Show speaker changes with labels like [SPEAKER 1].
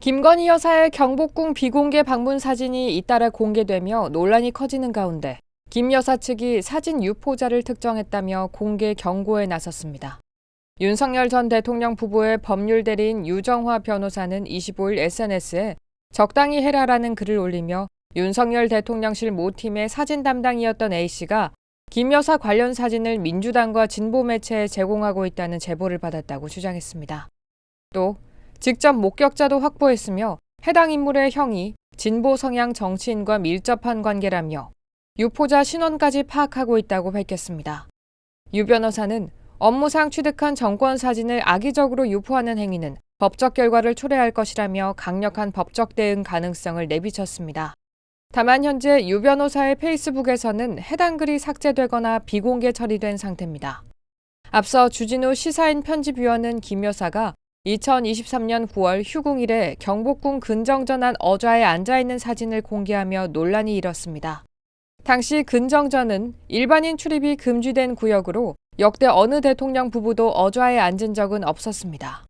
[SPEAKER 1] 김건희 여사의 경복궁 비공개 방문 사진이 잇따라 공개되며 논란이 커지는 가운데 김 여사 측이 사진 유포자를 특정했다며 공개 경고에 나섰습니다. 윤석열 전 대통령 부부의 법률 대리인 유정화 변호사는 25일 SNS에 적당히 해라라는 글을 올리며 윤석열 대통령실 모팀의 사진 담당이었던 A씨가 김 여사 관련 사진을 민주당과 진보 매체에 제공하고 있다는 제보를 받았다고 주장했습니다. 또 직접 목격자도 확보했으며 해당 인물의 형이 진보 성향 정치인과 밀접한 관계라며 유포자 신원까지 파악하고 있다고 밝혔습니다. 유 변호사는 업무상 취득한 정권 사진을 악의적으로 유포하는 행위는 법적 결과를 초래할 것이라며 강력한 법적 대응 가능성을 내비쳤습니다. 다만 현재 유 변호사의 페이스북에서는 해당 글이 삭제되거나 비공개 처리된 상태입니다. 앞서 주진우 시사인 편집위원은 김 여사가 2023년 9월 휴궁일에 경복궁 근정전한 어좌에 앉아있는 사진을 공개하며 논란이 일었습니다. 당시 근정전은 일반인 출입이 금지된 구역으로 역대 어느 대통령 부부도 어좌에 앉은 적은 없었습니다.